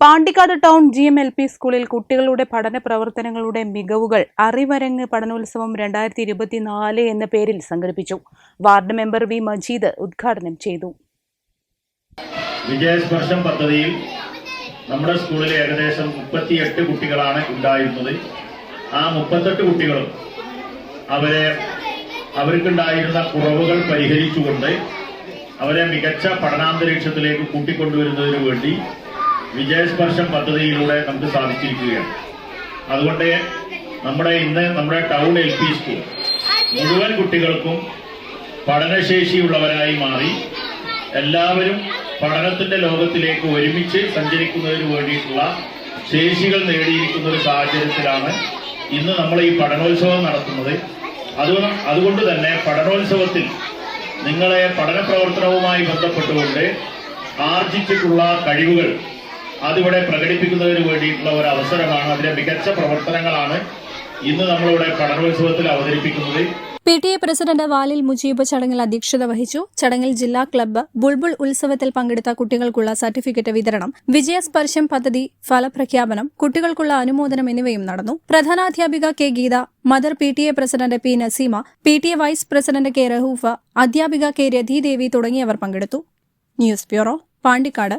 Pandikkad town G M L P സ്കൂളിൽ കുട്ടികളുടെ പഠന പ്രവർത്തനങ്ങളുടെ മികവുകൾ അറിവരങ്ങ് പഠനോത്സവം രണ്ടായിരത്തി ഇരുപത്തിനാല് എന്ന പേരിൽ സംഘടിപ്പിച്ചു. വാർഡ് മെമ്പർ വി മജീദ് ഉദ്ഘാടനം ചെയ്തു. വിജയസ്പർശം പദ്ധതിയിൽ നമ്മുടെ സ്കൂളിൽ ഏകദേശം മുപ്പത്തിയെട്ട് കുട്ടികളാണ് ഉണ്ടായിരുന്നത്. ആ മുപ്പത്തെട്ട് കുട്ടികളും അവരെ അവർക്കുണ്ടായിരുന്ന കുറവുകൾ പരിഹരിച്ചുകൊണ്ട് അവരെ മികച്ച പഠനാന്തരീക്ഷത്തിലേക്ക് കൂട്ടിക്കൊണ്ടുവരുന്നതിന് വേണ്ടി വിജയസ്പർശം പദ്ധതിയിലൂടെ നമുക്ക് സാധിച്ചിരിക്കുകയാണ്. അതുകൊണ്ട് നമ്മുടെ ഇന്ന് നമ്മുടെ ടൗൺ എൽ പി സ്കൂൾ മുഴുവൻ കുട്ടികൾക്കും പഠനശേഷിയുള്ളവരായി മാറി എല്ലാവരും പഠനത്തിന്റെ ലോകത്തിലേക്ക് ഒരുമിച്ച് സഞ്ചരിക്കുന്നതിന് വേണ്ടിയിട്ടുള്ള ശേഷികൾ നേടിയിരിക്കുന്ന ഒരു സാഹചര്യത്തിലാണ് ഇന്ന് നമ്മൾ ഈ പഠനോത്സവം നടത്തുന്നത്. അതുകൊണ്ട് അതുകൊണ്ട് തന്നെ പഠനോത്സവത്തിൽ നിങ്ങളെ പഠന പ്രവർത്തനവുമായി ബന്ധപ്പെട്ടുകൊണ്ട് ആർജിച്ചിട്ടുള്ള കഴിവുകൾ അതിവിടെ പ്രകടിപ്പിക്കുന്നതിന് വേണ്ടിയിട്ടുള്ള ഒരു അവസരമാണ് അതിലെ മികച്ച പ്രവർത്തനങ്ങളാണ് ഇന്ന് നമ്മളിവിടെ പഠനോത്സവത്തിൽ അവതരിപ്പിക്കുന്നത്. പി ടി എ പ്രസിഡന്റ് വാലിൽ മുജീബ് ചടങ്ങിൽ അധ്യക്ഷത വഹിച്ചു. ചടങ്ങിൽ ജില്ലാ ക്ലബ്ബ് ബുൾബുൾ ഉത്സവത്തിൽ പങ്കെടുത്ത കുട്ടികൾക്കുള്ള സർട്ടിഫിക്കറ്റ് വിതരണം വിജയസ്പർശം പദ്ധതി ഫലപ്രഖ്യാപനം കുട്ടികൾക്കുള്ള അനുമോദനം എന്നിവയും നടന്നു. പ്രധാനാധ്യാപിക K Geetha mother P T A president P Naseema P T A vice president K Raufa അധ്യാപിക കെ രഥീദേവി തുടങ്ങിയവർ പങ്കെടുത്തു. News bureau Pandikkad.